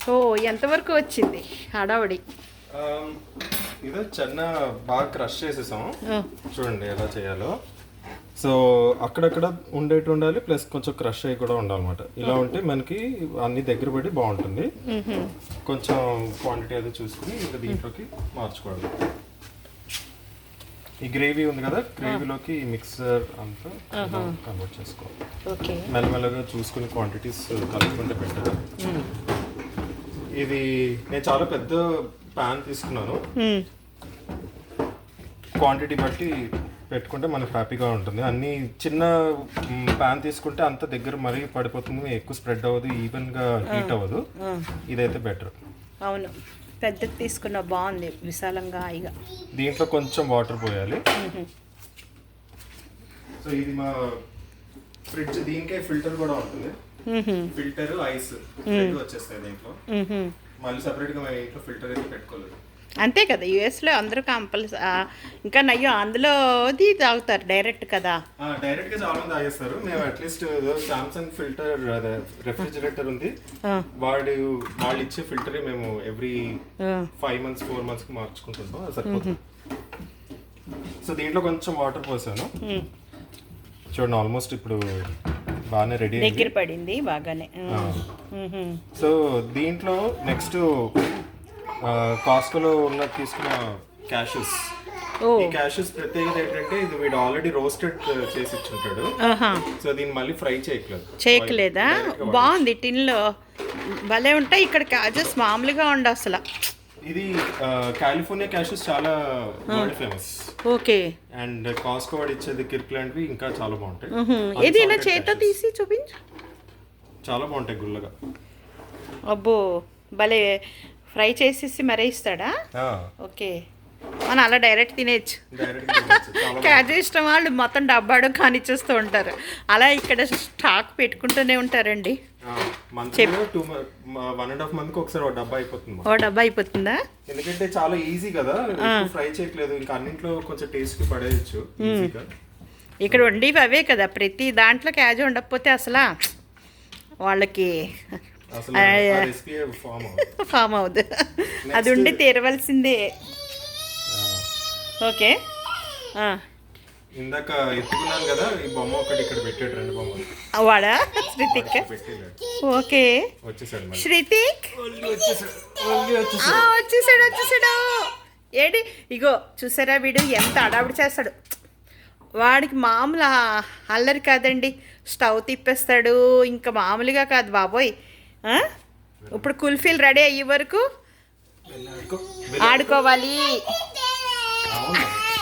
ఓ ఎంతవరకు వచ్చింది హడావుడి? ఆమ్, ఇది చెన్న బాగా క్రష్ చేసేసాం. చూడండి ఎలా చేయాలో. సో అక్కడక్కడ ఉండేటి ఉండాలి ప్లస్ కొంచెం క్రష్ అయ్యి కూడా ఉండాలన్నమాట. ఇలా ఉంటే మనకి అన్ని దగ్గర పడి బాగుంటుంది. కొంచెం క్వాంటిటీ అది చూసుకుని ఇంకా దీంట్లోకి మార్చుకోవాలి. ఈ గ్రేవీ ఉంది కదా గ్రేవీలోకి మిక్సర్ అంతా కన్వర్ట్ చేసుకోవాలి. ఓకే. మెల్లమెల్లగా చూసుకుని క్వాంటిటీస్ కలుపుకుంటే బెటర్ ఇది నేను చాలా పెద్ద ప్యాన్ తీసుకున్నాను. క్వాంటిటీ బట్టి పెట్టుకుంటే మనకు హ్యాపీగా ఉంటుంది. అన్ని చిన్న ప్యాన్ తీసుకుంటే అంత దగ్గర మరీ పడిపోతుంది. ఎక్కువ స్ప్రెడ్ అవ్వదు ఈవెన్గా హీట్ అవ్వదు. ఇదైతే బెటర్. అవును. పెద్దది తీసుకున్న బాగుంది విశాలంగా హాయిగా దీంట్లో కొంచెం వాటర్ పోయాలి. సో ఇది మా ఫ్రిడ్జ్ దీనికే ఫిల్టర్ కూడా ఉంటుంది. ఫిల్టర్ ఐస్ వచ్చేస్తాయి దీంట్లో. మళ్ళీ సపరేట్గా మేము ఇంట్లో ఫిల్టర్ అయితే పెట్టుకోలేదు. అంతే కదా యుఎస్లో అందరూ కంపల్స ఇంకా నయ్యో అందులోది తాగుతారు డైరెక్ట్ కదా. డైరెక్ట్గా చాలా మంది తాగేస్తారు. మేము అట్లీస్ట్ సామ్సంగ్ ఫిల్టర్ రెఫ్రిజిరేటర్ ఉంది. వాడు వాళ్ళు ఇచ్చే ఫిల్టర్ మేము ఎవ్రీ ఫైవ్ మంత్స్ ఫోర్ మంత్స్కి మార్చుకుంటుంటాం. అది సరిపోతుంది సో దీంట్లో కొంచెం వాటర్ పోసాను. చూడండి ఆల్మోస్ట్ ఇప్పుడు బాగానే రెడీ దగ్గర పడింది బాగానే. సో దీంట్లో నెక్స్ట్ కాస్కోలో ఉన్న తీసుకున్న క్యాషెస్ ఓ. ఈ క్యాషెస్ ప్రత్యేకత ఏంటంటే ఇది వీడు ఆల్రెడీ రోస్టెడ్ చేసి ఇచ్చుంటాడు. సో దీన్ని మళ్ళీ ఫ్రై చేయట్లేదు. చేయకలేదా బాగుంది టిన్లో. భలే ఉంటాయి ఇక్కడ కాజెస్ మామూలుగా ఉండు అసలు. ఇది కాలిఫోర్నియా క్యాషెస్ చాలా world famous okay. And Costco వాడు ఇచ్చేది కిర్క్ లాంటివి ఇంకా చాలా బాగుంటాయి. ఇది ఇలా cashews. తీసి చూపించు. చాలా బాగుంటాయి గుల్లగా అబ్బో భలే ఫ్రై చేసేసి మరీ ఇస్తాడా? ఓకే. మనం అలా డైరెక్ట్ తినేయచ్చు. క్యాజు ఇష్టం వాళ్ళు మొత్తం డబ్బాడు కానిచ్చేస్తూ ఉంటారు. అలా ఇక్కడ స్టాక్ పెట్టుకుంటూనే ఉంటారండి. Month two one and half మంత్కి ఒకసారి ఒక డబ్బా అయిపోతుంది ఓ డబ్బా అయిపోతుందా? ఎందుకంటే చాలా ఈజీ కదా. ఫ్రై చేయట్లేదు. ఇంకా అన్నింట్లో కొంచెం టేస్ట్ పడేయచ్చు. ఇక్కడ వండివి అవే కదా. ప్రతి దాంట్లో క్యాజు ఉండకపోతే అసలు వాళ్ళకి ఫామ్ అవుతుంది అది ఉండి తీరవలసిందే. ఓకే. ఆ. ఇందాక ఎత్తుకున్నాను కదా ఈ బొమ్మ ఒకటి ఇక్కడ పెట్టాడు రెండు బొమ్మలు. వాడా? శృతిక్? పెట్టేసాడు ఓకే. వచ్చేసాడు వచ్చేసాడు. వచ్చేసాడు. ఆ, వచ్చేసాడు వచ్చేసాడు. ఏంటి? ఇగో చూసారా వీడు ఎంత అడావిడి చేస్తాడు? వాడికి మామూలు అల్లరి కాదండి. స్టవ్ తిప్పేస్తాడు. ఇంకా మామూలుగా కాదు బాబోయ్. ఆ? ఇప్పుడు కుల్ఫీలు రెడీ అయ్యే వరకు వెళ్ళి ఆడుకో. ఆడుకోవాలి అవును